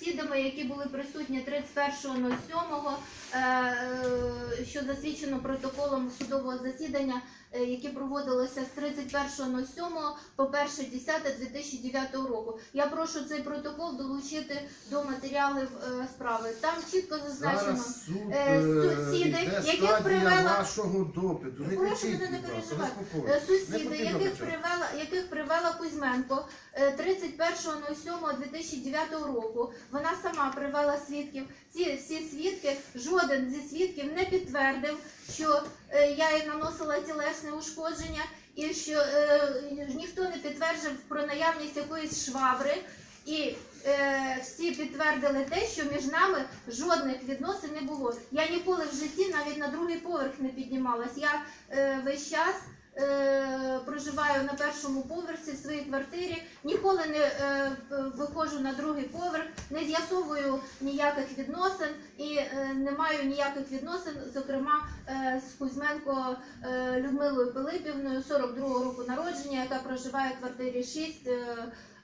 підсудними, які були присутні 31.07, е, е, що засвідчено протоколом судового засідання, е, яке проводилося з 31.07 по 1.10.2009 року. Я прошу цей протокол долучити до матеріалів справи. Там чітко зазначено. Зараз суд сусіди, яких привела- вашого допиту. Не Прошу кричіть, мене не будь ласка, переживати. заспокойтесь. Е, Сусіди, потрібно яких кричати. привела, яких привела Кузьменко е, 31.07.2009 року. Вона сама привела свідків. Ці всі свідки, жоден зі свідків не підтвердив, що е, я їй наносила тілесне ушкодження, і що е, ніхто не підтвердив про наявність якоїсь швабри. І е, всі підтвердили те, що між нами жодних відносин не було. Я ніколи в житті навіть на другий поверх не піднімалась. Я е, весь час е, проживаю на першому поверсі в своїй квартирі, ніколи не е, виходжу на другий поверх, не з'ясовую ніяких відносин і е, не маю ніяких відносин, зокрема е, з Кузьменко е, Людмилою Пилипівною, 42-го року народження, яка проживає в квартирі 6 е,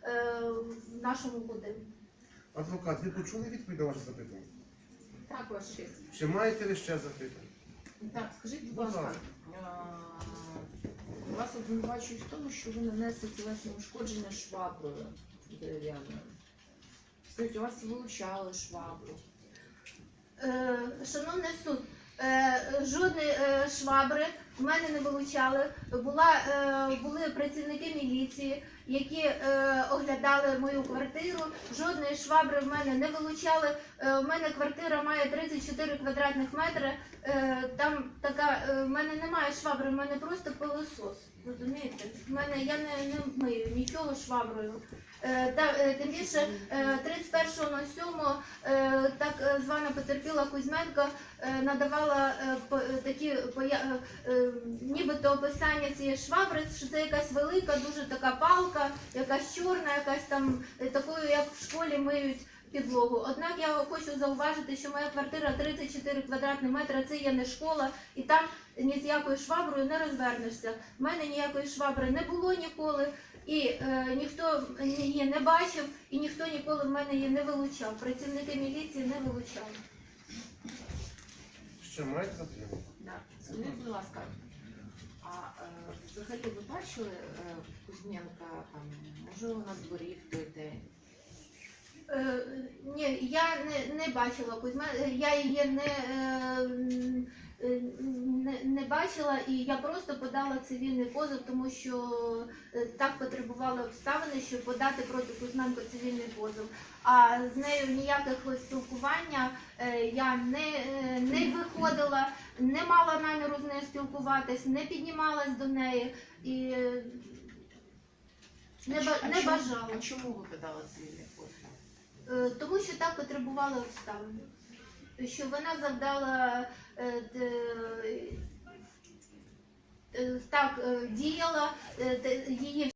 в нашому будинку. Адвокат, ви почули відповідь на ваше запитання? Так, ваш честь. Чи маєте ви ще запитання? Так, скажіть, будь ласка, а, вас обвинувачують в тому, що ви нанесли тілесне ушкодження шваброю дерев'яною. Скажіть, у вас вилучали швабру. Е, Шановний суд, е, жодної е, швабри в мене не вилучали. Була, е, були працівники міліції, які е, оглядали мою квартиру. Жодної швабри в мене не вилучали. Е, У мене квартира має 34 квадратних метри. Е, Там така е, в мене немає швабри, в мене просто пилосос. Розумієте? В мене я не, не мию нічого шваброю. Е, Та е, тим більше е, 31.07 е, так звана потерпіла Кузьменко е, надавала такі нібито описання цієї швабри, що це якась велика, дуже така палка, якась чорна, якась там такою, як в школі миють підлогу. Однак я хочу зауважити, що моя квартира 34 квадратні метри, це є не школа, і там ні з якою шваброю не розвернешся. У мене ніякої швабри не було ніколи. І е, ніхто її не бачив, і ніхто ніколи в мене її не вилучав. Працівники міліції не вилучали. Ще маєте затримку? Так. Скажіть, будь ласка, а е, взагалі ви бачили е, Кузьменка там, може, на дворі в той день? Е, ні, я не, не бачила Кузьма, е, я її не, е, не, не бачила, і я просто подала цивільний позов, тому що так потребували обставини, щоб подати проти Кузьменко цивільний позов. А з нею ніякого спілкування я не, не виходила, не мала наміру з нею спілкуватись, не піднімалась до неї і не, А не чому- бажала. А чому ви подали цивільний позов? Е, Тому що так потребувала обставини. Що вона завдала е, е, так діяла, її